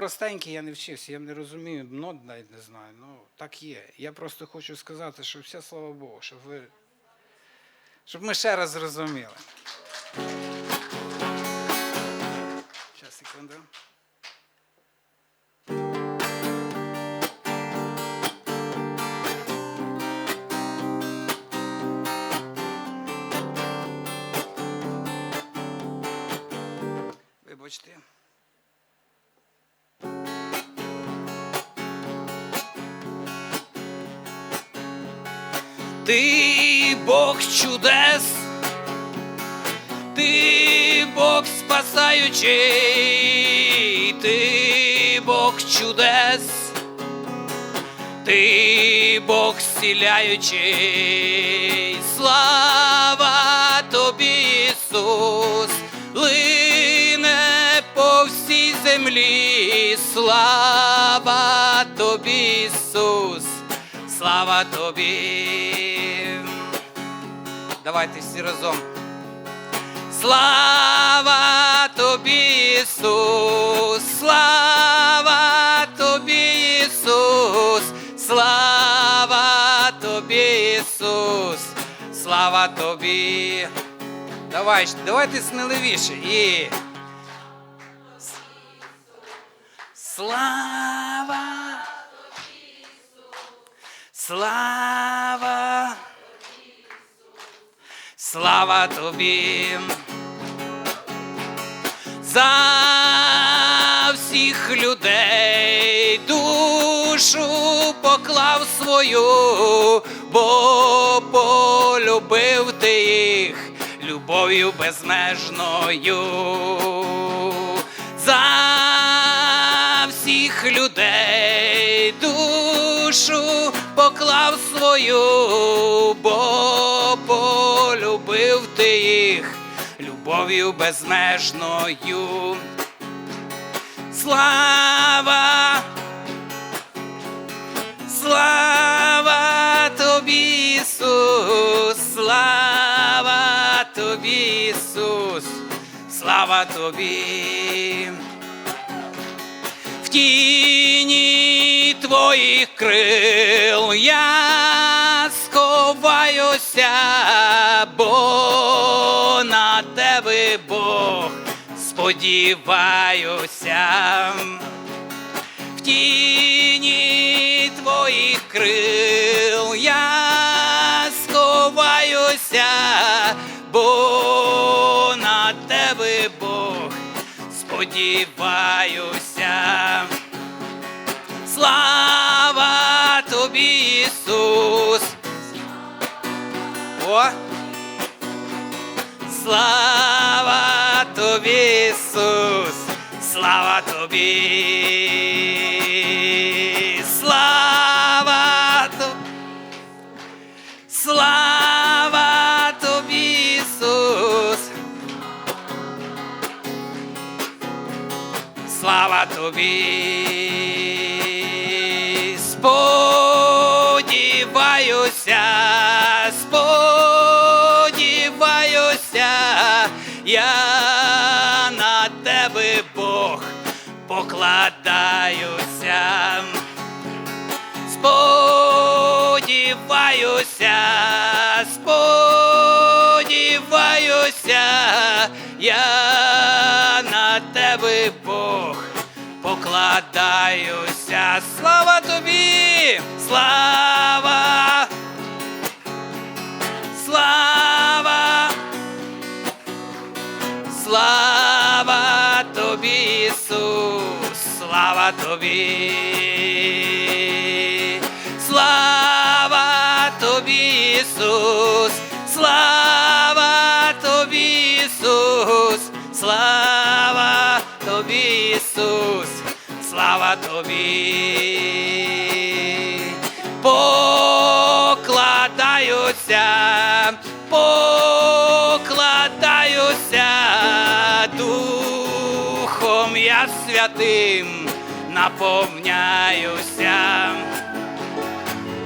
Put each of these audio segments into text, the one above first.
простенький, я не вчився, я не розумію, нот навіть не знаю. Ну, так є. Я просто хочу сказати, що все слава Богу, щоб ви. Щоб ми ще раз зрозуміли. Зараз, секунду. Вибачте. Ти Бог чудес, ти Бог спасаючий, ти Бог чудес, ти Бог зціляючий, слава тобі, Ісус, лине по всій землі, слава тобі, Ісус, слава тобі. Давайте всі разом. Слава тобі, Ісус, слава тобі, Ісус, слава тобі, Ісус, слава тобі. Давай, давайте сміливіше. І... Слава. Слава. Слава тобі. За всіх людей душу поклав свою, бо полюбив ти їх любов'ю безмежною. За всіх людей душу поклав свою, бо полюбив ти їх любов'ю безмежною. Слава, слава тобі, Ісус, слава тобі, Ісус, слава тобі. В тіні твоїх крил я сховаюся, бо на тебе Бог сподіваюся. В тіні твоїх крил я сховаюся, бо на тебе Бог сподіваюся. Слава тобі, Ісус, слава тобі. Покладаюся. Сподіваюся, сподіваюся, я на тебе Бог покладаюся. Слава тобі! Слава! Слава тобі. Слава тобі, Ісус, слава тобі, Ісус, слава тобі, Ісус, слава тобі. Покладаюся, святим наповняюся,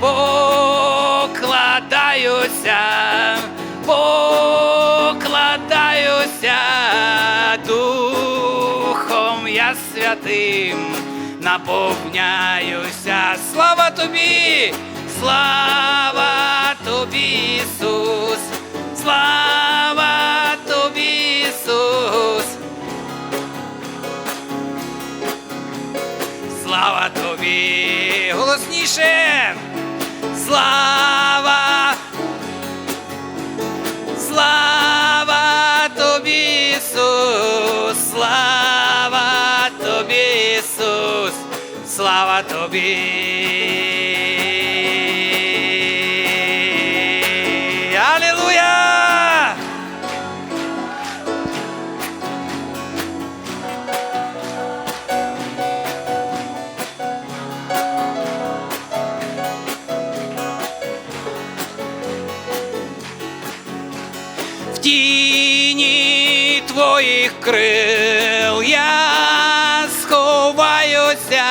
покладаюся, покладаюся Духом я святим наповняюся. Слава тобі, слава тобі, Ісус, слава тобі, Ісус. Слава тобі, голосніше! Слава! Слава тобі, Ісус! Слава тобі, Ісус! Слава тобі! Твоїх крил я сховаюся,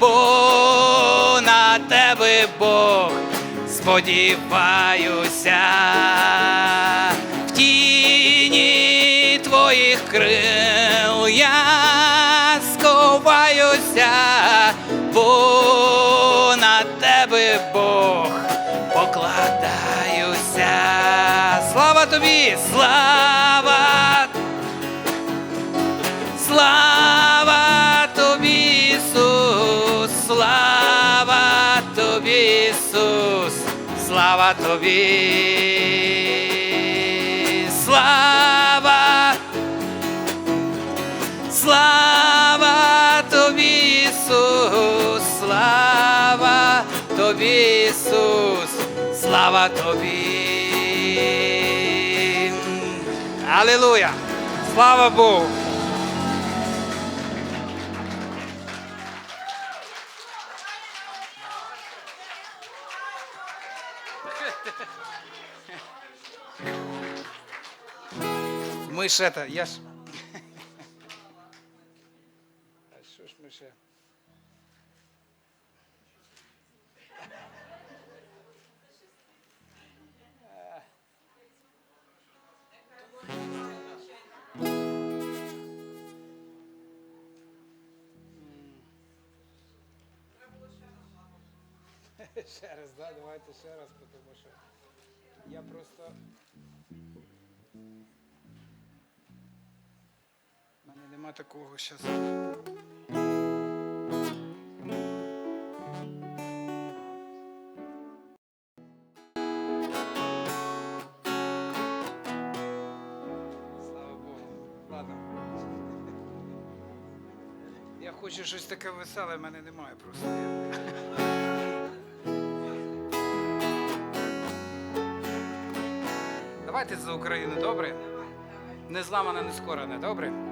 бо на тебе Бог сподіваюся, в тіні твоїх крил я сховаюся, бо на тебе Бог покладаюся. Слава тобі, слава! Слава тобі, Ісус, слава тобі, Ісус, слава тобі, слава, слава тобі, Ісус, слава тобі, Ісус, слава тобі. Алілуя! Слава Богу! Ми ж это, я ж. А що ж ми ще? Ще раз, да, давайте ще раз, тому що я просто. Мене нема такого зараз. Слава Богу. Ладно. Я хочу щось таке веселе, мене немає просто. Давайте за Україну, добре? Не зламане, не скорене, добре?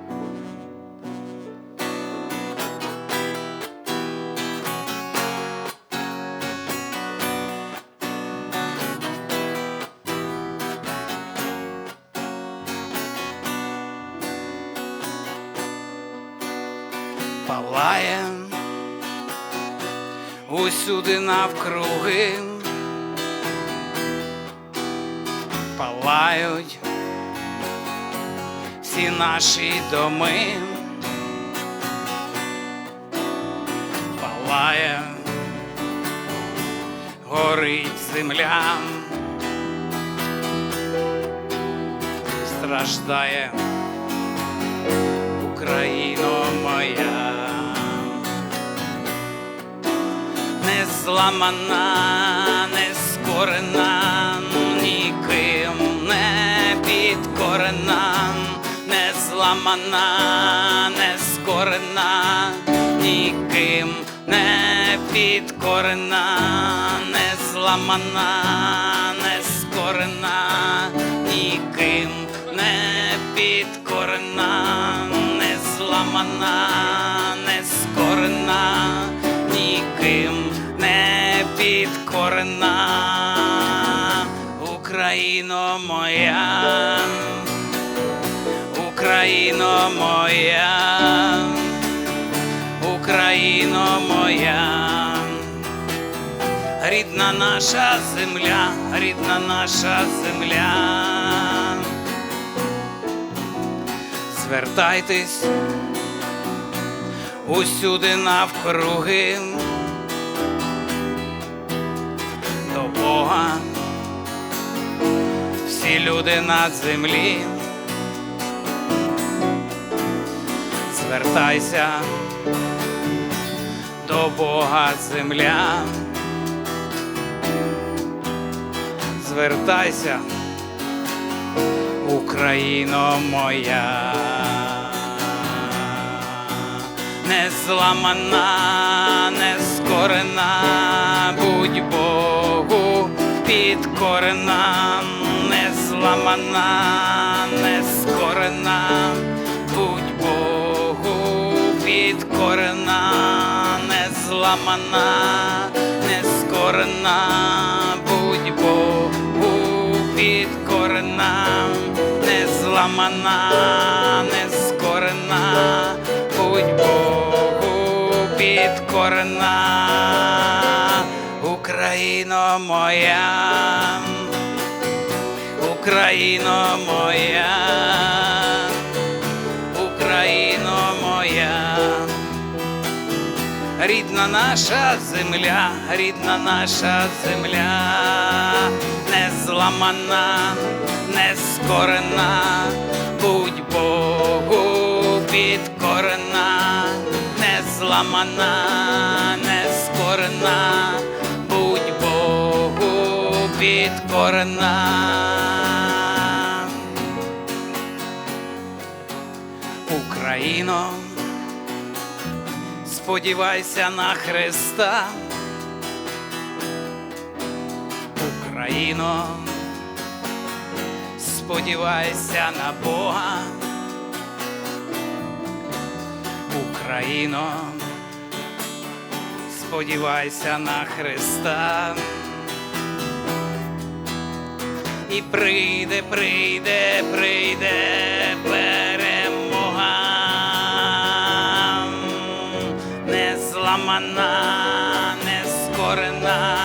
Усюди навкруги. палають всі наші доми, палає, горить земля, страждає Україно зламана, не скорена, ніким не підкорена, не зламана, не скорена, ніким не підкорена, не зламана, не скорена, ніким не підкорена, не зламана, Україно моя, Україно моя, Україно моя, рідна наша земля, рідна наша земля. Звертайтесь усюди навкруги. До Бога, всі люди на землі. Звертайся до Бога земля. Звертайся, Україно моя, не зламана, не скорена, будь Богу підкорена, зламана, не скорена, будь Богу підкорена, не зламана, не скорена, будь Богу підкорена, не зламана, не скорена, будь Богу підкорена, Україно моя, Україно моя, Україно моя. Рідна наша земля, рідна наша земля, не зламана, не скорена, будь Богу підкорена, не зламана, не скорена, будь Богу підкорена. Україно сподівайся на Христа, Україно, сподівайся на Бога, Україно, сподівайся на Христа. І прийде, прийде, прийде зламана, не скорена,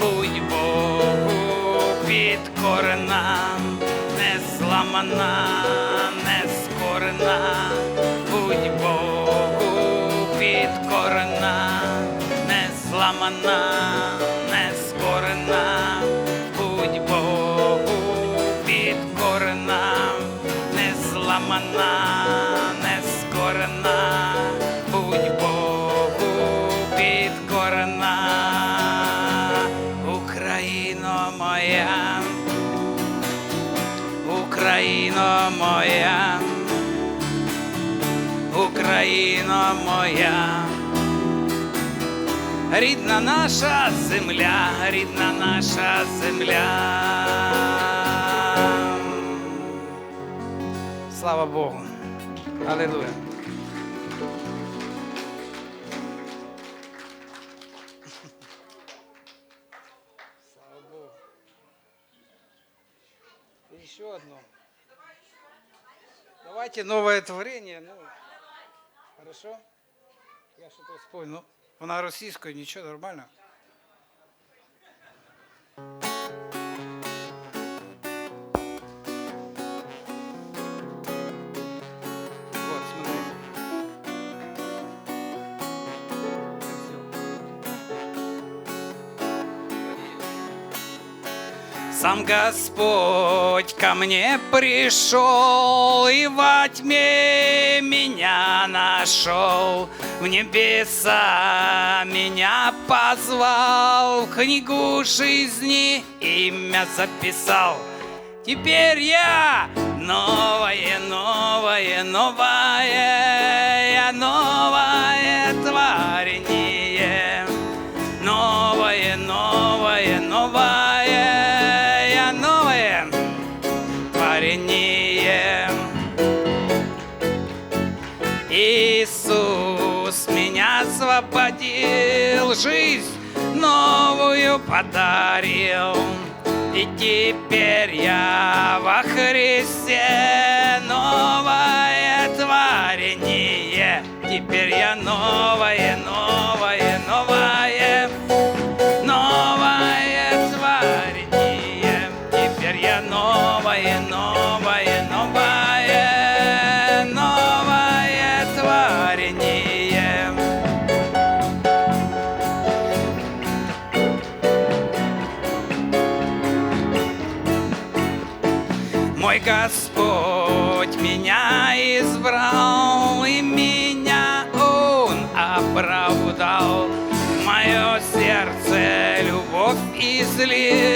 будь Богу підкорена, не зламана, не скорена, будь Богу підкорена, не зламана, Рідна наша земля, рідна наша земля. Слава Богу. Аллилуйя. Слава Богу. Еще одно. Давайте новое творение. Ну, хорошо? Я что-то вспомнил. Вона російською, нічого, нормально. Сам Господь ко мне пришел и во тьме меня нашел, в небеса меня позвал, в книгу жизни имя записал. Теперь я новое, новое, новое, я новое жизнь новую подарил. И теперь я во Христе новое творение. Теперь я новое, новое, новое Sicily.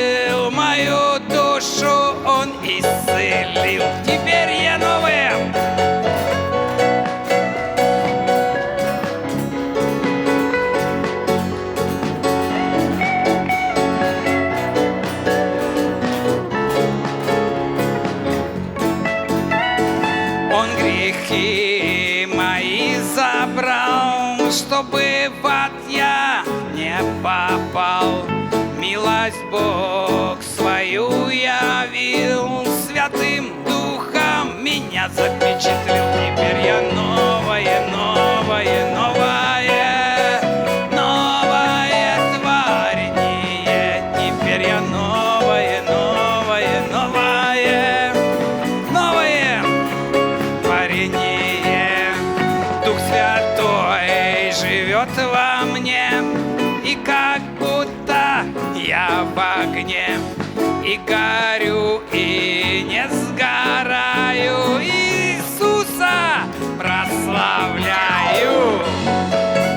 Горю, и не сгораю, Иисуса прославляю.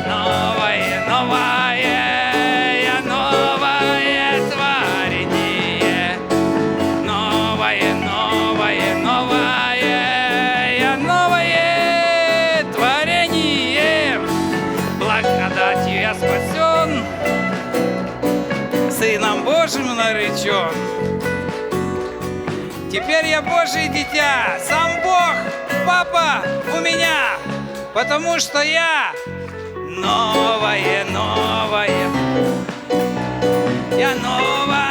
Новое, новое, я новое творение. Новое, новое, новое, я новое творение. Благодатью я спасен, Сыном Божьим наречен. Теперь я Божье дитя, сам Бог, Папа у меня, потому что я новое, новое, я новое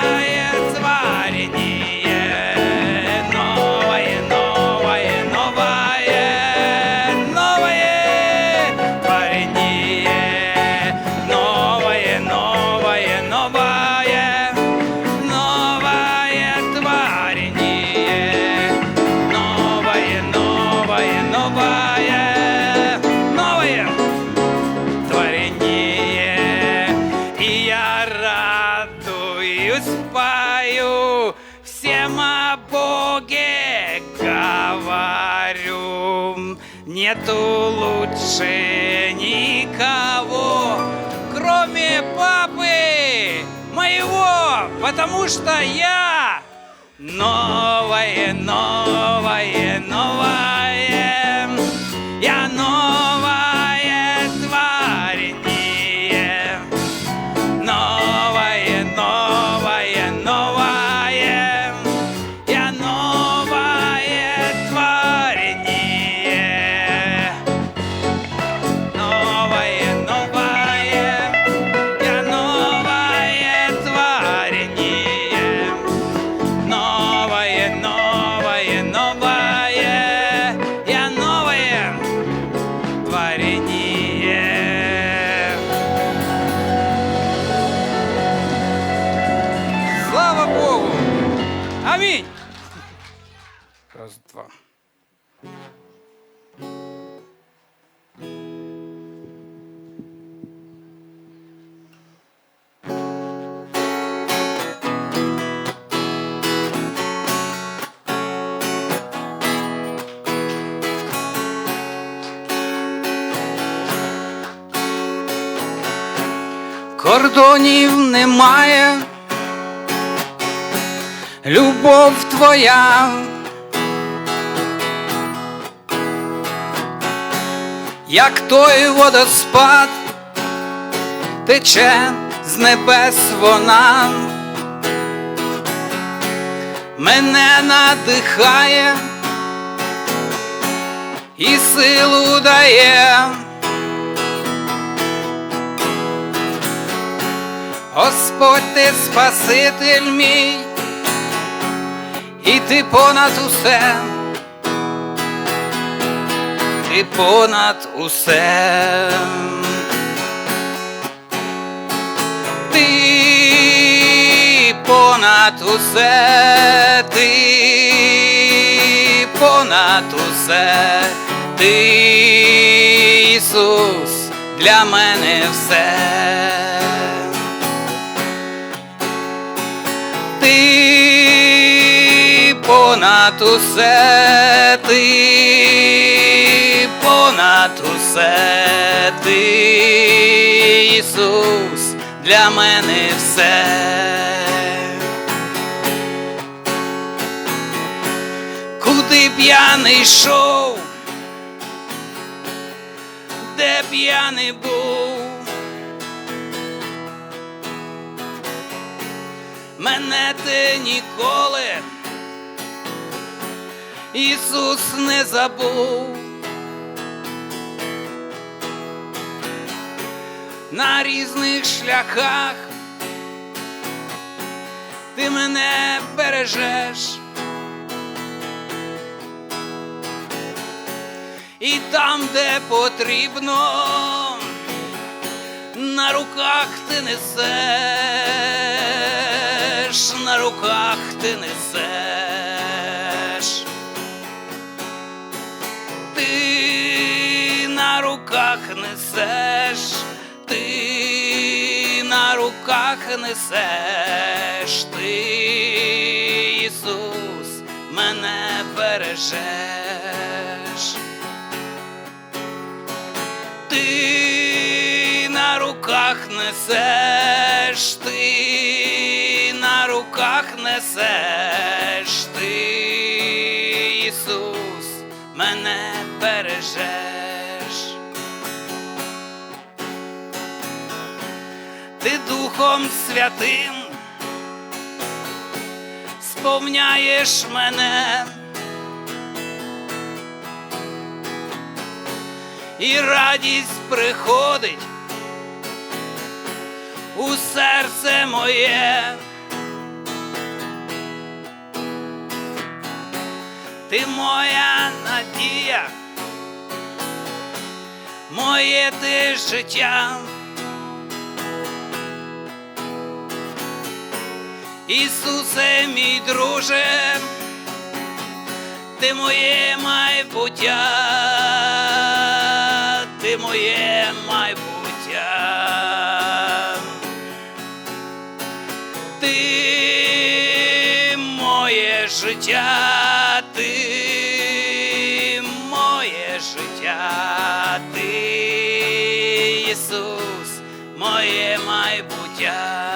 Нету лучше никого, кроме папы моего, потому что я новое, новое, новое, Кордонів немає, любов твоя. Як той водоспад тече з небес вона, мене надихає і силу дає. Господь ти Спаситель мій, і ти понад усе, ти понад усе. Ти понад усе, ти понад усе, ти Ісус для мене все. Понад усе ти, понад усе ти, Ісус, для мене все. Куди б я не йшов, де б я не був, мене ти ніколи, Ісус не забув. На різних шляхах ти мене бережеш. І там, де потрібно, на руках ти несеш, на руках ти несеш. Руках несеш, ти на руках несеш, ти, Ісус, мене бережеш. Ти на руках несеш, ти на руках несеш, ти, Ісус, мене бережеш. Духом Святим сповняєш мене. і радість приходить у серце моє. Ти моя надія, моє ти життя. Ісусе, мій друже, ти моє майбуття, ти моє майбуття. Ти моє життя, ти моє життя, ти Ісус, моє майбуття.